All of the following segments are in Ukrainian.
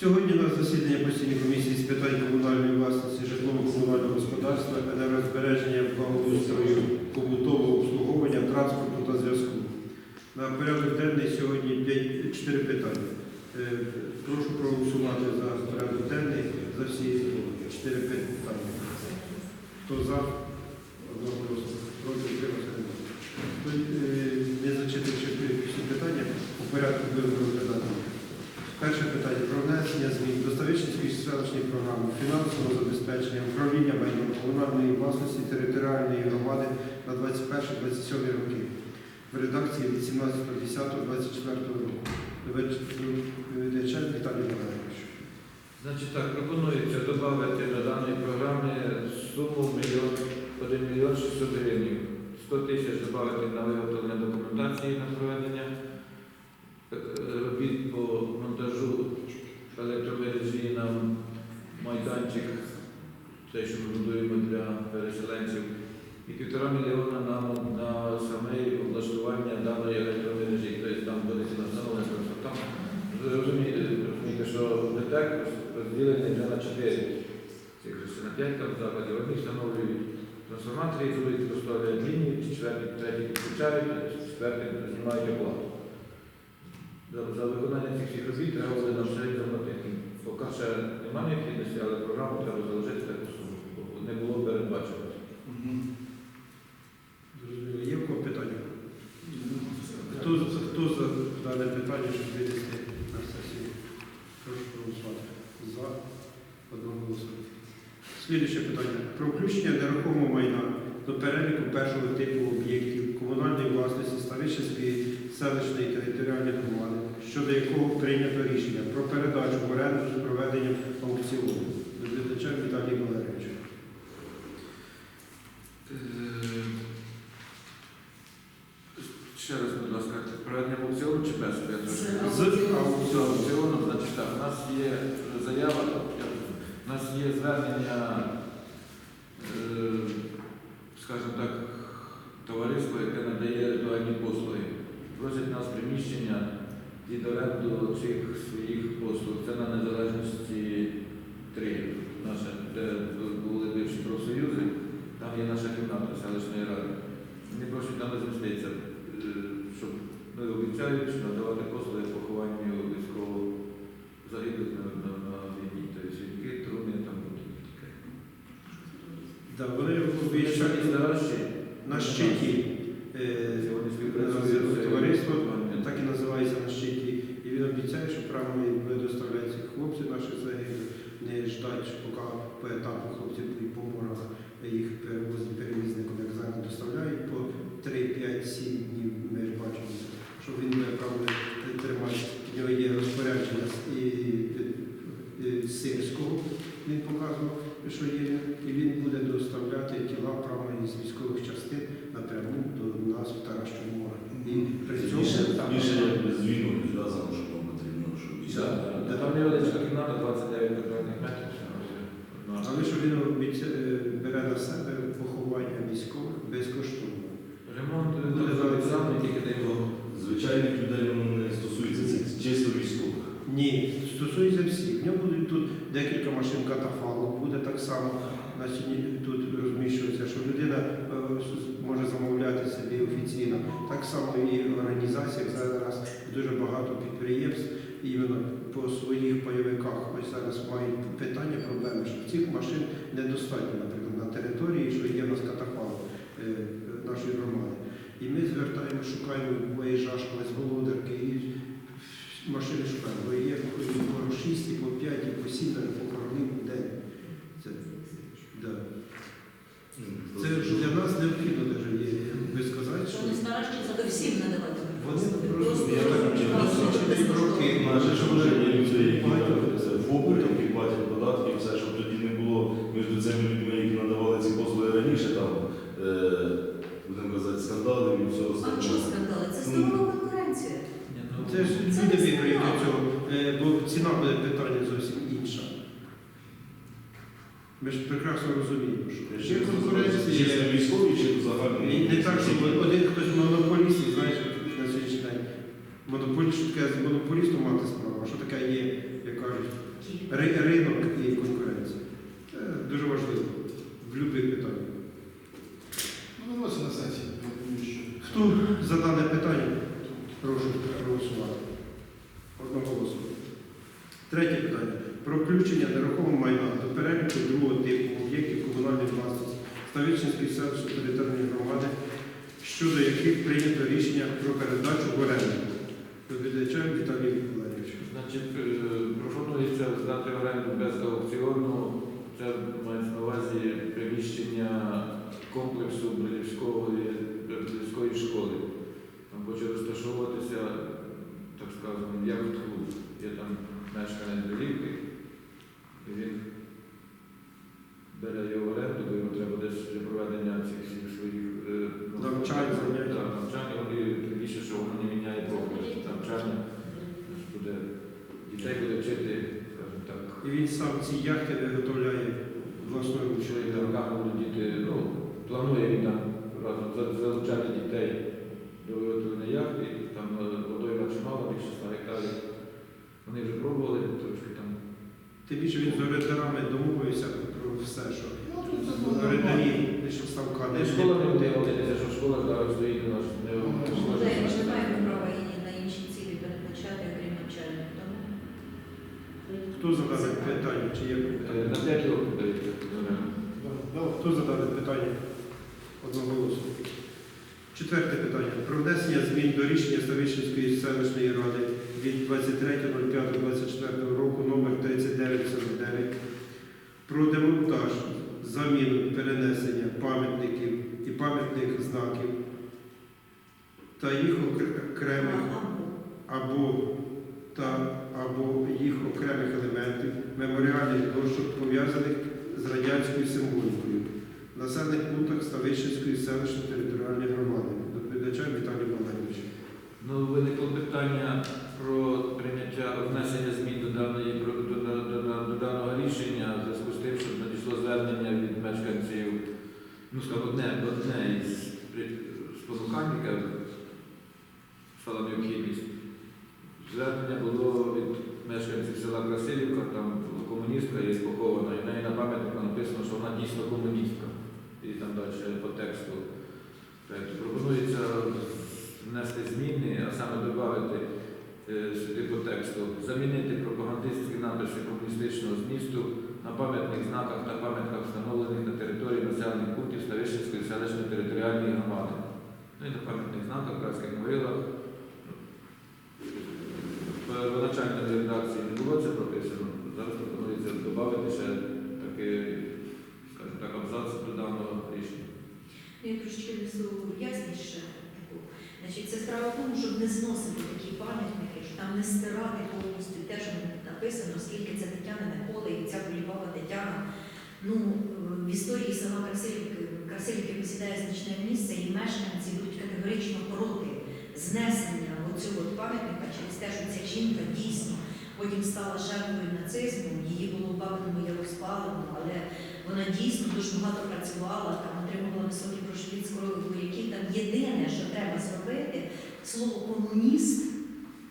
Сьогодні на засідання постійної комісії з питань комунальної власності, житлово-комунального господарства, енергозбереження, благоустрою, побутового обслуговування, транспорту та зв'язку. На порядок денний сьогодні 5, 4 питання. Е, Прошу проголосувати за порядок денний за всі 4 питання. Хто за? Одноголосно. Проти. Хто, е, Не зачитавши всі питання, по порядку будемо розглядати. Перше питання про внесення змін до Ставичинської селищної програми фінансового забезпечення управління майном комунальної власності територіальної громади на 21-27 роки в редакції від 17.10.24 року. Доповідача Віталій Валерійович. Значить так, пропонується додати до даної програми суму мільйон, 1 мільйон 600 гривень. 100 тисяч додати на виготовлення документації на проведення е, робіт по монтажу електромережі на майданчик, те, що ми будуємо для переселенців, і півтора мільйона на, на саме облаштування даної електромережі. Тобто там буде встановлено просто там. Розумієте, що не так розділення вже на 4. Це якщо на 5 там закладів, одні встановлюють трансформатори, другі поставляють лінії, четверті, треті підключають, четверті знімають оплату. За, виконання цих всіх робіт треба буде нам ще заплатити. Поки ще немає необхідності, але програму треба залишити не було передбачено. Є в кого питання? Хто, хто за дане питання, щоб винести на сесію? Прошу проголосувати. За одного голосу. Слідуюче питання. Про включення нерухомого майна до переліку першого типу об'єктів комунальної власності Ставищенської селищної територіальної громади, щодо якого прийнято рішення про передачу в оренду з проведенням аукціону. Доповідача Віталій Валерійович. Е, Ще раз, будь ласка, проведення аукціону чи без? Я трошки- З З аукціону. аукціону, значить так, у нас є заява, у нас є звернення, е, скажімо так, товариство, яке надає ритуальні послуги. Просять нас приміщення під оренду цих своїх послуг. Це на незалежності 3, наша, де були бивші профсоюзи, там є наша кімната селищної ради. Вони просять нам розміститися, е, щоб ми обіцяють надавати послуги похованню військового загиблих на, на, на війні. Тобто свідки, труни там будуть таке. Да, вони Більше обіцяють і старші. на щиті. е, Товариство так і називається на щиті. І він обіцяє, що прямо буде цих хлопців наших загиблих, не ждать, поки по етапу хлопці будуть по морах їх перевозять перевізником, як зараз доставляють по 3, 5, 7 днів. Ми ж бачимо, що він має право тримати. В нього є розпорядження з- і, і, і сирського, він показував, що є, і він буде доставляти тіла прямо із військових частин напряму до нас в Таращому морі. І при цьому Більше, там більше як з війною зв'язано, що вам потрібно, щоб Да, да. Та Там невеличка кімната, 29 квадратних метрів. все, все. Одна. але що він обіця- е, бере на себе поховання військових безкоштовно. Ремонт Буде буде зробити тільки дай Бог. звичайних людей не стосується, це чисто військових. Ні, стосується всіх. В нього будуть тут декілька машин катафалок, буде так само на сьогодні тут розміщуватися, що людина е, може замовляти собі офіційно. Так само і в організаціях зараз дуже багато підприємств іменно по пайовиках ось зараз мають питання, проблеми, що цих машин недостатньо, наприклад, на території, що є в нас катафалок е, нашої громади. І ми звертаємо, шукаємо виїжджаш колись володарки і машини шукаємо. Бо є по 6, і по 5, і по 7, навіть похоронив в день. Це, да. Це ж для нас необхідно даже є, би сказати, що Що не старашки за всім надавати. вони Просто просто я так просто чотири роки. Наше ж вже є люди, які Багато. ФОПи, які платять податки, і все, щоб тоді не було між цими людьми, які надавали ці послуги раніше, там, е, будемо казати, скандалів і все А остальне. чого скандали? Це здорова конкуренція. Ні, ну, Це ж люди виграють до цього, е, бо ціна буде питання зовсім інша. Ми ж прекрасно розуміємо, що є Чисто конкуренція. військові чи загальні? Не так, щоб один хтось монополіст, і знаєш, на сьогоднішній день монополіст, що таке з монополістом мати справу, а що таке є, як кажуть, ри- ринок і конкуренція. Це дуже важливо в будь-яких питаннях. Ну, виносимо на що- Хто за дане питання? Прошу проголосувати. Одноголосно. Третє питання. Про включення нерухомого майна до переліку другого типу об'єктів комунальної власності Ставичинської селищної територіальної громади, щодо яких прийнято рішення про передачу в оренду. Доповідача Віталій Валерійович. Значить, е, пропонується здати оренду без аукціону. Це мається на увазі приміщення комплексу Брилівської школи. Там хоче розташовуватися, так скажемо, як клуб. Є там мешканець Брилівки, і він бере його в оренду, бо йому треба десь для проведення цих всіх своїх е, ну, Навчань, занять. Так, навчання, вони тим більше, що воно не міняє профіль навчання. Буде, дітей буде вчити, скажімо так, І він сам ці яхти виготовляє власною що і ручною. роками будуть діти, ну, планує він там разом за- залучати дітей до виготовлення яхти, там е, водойма чимало, більше 100 гектарів. Вони вже пробували трошки там. Тим більше він з орендарами домовився про все, що Ну, орендарі нормально. лише ставка Не не школа не буде. вдивилися, що школа зараз стоїть у нас не ми ж не маємо права на інші цілі передбачати, окрім навчальних. Тому Хто задав питання? Чи є Е, питання? На 5 років дається. Да, да. Хто задав питання? Одноголосно. Четверте питання. Про внесення змін до рішення Ставищенської селищної ради від 23.05.24 року номер 3949 про демонтаж, заміну, перенесення пам'ятників і пам'ятних знаків та їх окремих або та або їх окремих елементів меморіальних дощок, пов'язаних з радянською символікою населених пунктах Ставищенської селищної територіальної громади. Доповідача Віталій Валерійович. Ну, виникло питання прийняття внесення змін до, даної, до, до, до, до даного рішення в зв'язку з тим, що надійшло звернення від мешканців, ну скажімо, одне, одне із при- спонукальника стала необхідність. Звернення було від мешканців села Красилівка, там комуністка є похована, і в неї на пам'ятнику написано, що вона дійсно комуністка. І там далі по тексту. Тобто пропонується внести зміни, а саме додати сюди по тексту, замінити пропагандистські написи комуністичного змісту на пам'ятних знаках та пам'ятках, встановлених на території населених пунктів Ставищенської селищної територіальної громади. Ну і на пам'ятних знаках, братських могилах. В первоначальній редакції не було це прописано. Зараз пропонується додати ще такий, скажімо так, абзац до даного рішення. я трошки несу ясність ще таку. Значить, це справа в тому, щоб не зносити такі пам'ятники, що там не стирати повністю те, що написано, оскільки це Тетянине поле і ця Полівава Тетяна. Ну, історії Красилівки, посідає значне місце, і мешканці будуть категорично проти знесення оцього пам'ятника через те, що ця жінка дійсно потім стала жертвою нацизму, її було в Бабиному Яру спалено, але вона дійсно дуже багато працювала, там отримувала високі грошові з крові вояків. Там єдине, що треба зробити, слово комуніст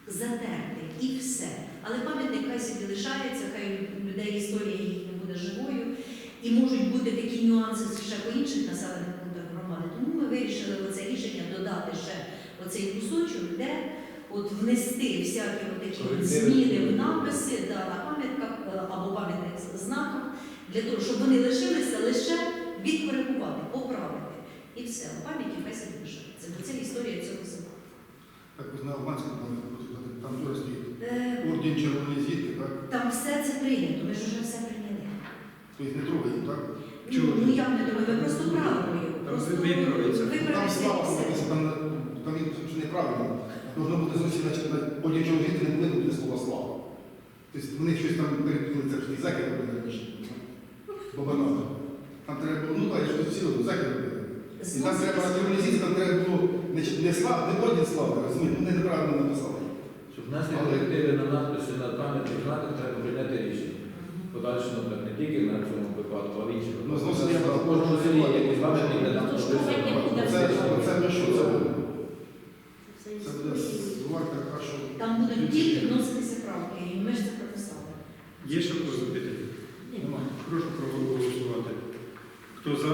затерти і все. Але пам'ятник хай собі лишається, хай людей історія їх не буде живою. І можуть бути такі нюанси ще по інших населених пунктах громади. Тому ми вирішили оце рішення додати ще оцей кусочок, де от внести всякі такі зміни в написи да, на пам'ятках е, або пам'ятних знаках, для того, щоб вони лишилися лише відкоригувати, поправити. І все, у пам'яті хай лишається. Бо це історія цього села. Так ви знали, Луганська, там, там теж стоїть орден червоної звідки, так? Там все це прийнято, ми ж вже все. Тобто не трогаємо, так? Чого? Ну я не думаю, ви просто правильно його. Там Просто виправиться. Ну, Там слава, все. там, неправильно. Должно бути зовсім, значить, на орден червоної не бути слово слава. Тобто вони щось там перепили, це ж не заки робили раніше. Бабанова. Там треба було, ну так, я ж всі заки робили. І там треба на там треба було не, не слава, не орден слави, розумієте, вони неправильно написали. Щоб внести корективи на надписи на пам'ятних знаках, треба прийняти рішення. Подальшому так не тільки на цьому випадку, а в інших. Ну, зносити я в кожному селі які де там Ну, ви не Це, це ми що, це буде? Це буде зварка що... Там будуть тільки вноситися правки, і ми ж це прописали. Є ще хтось запитання? Немає. Прошу проголосувати. Хто за?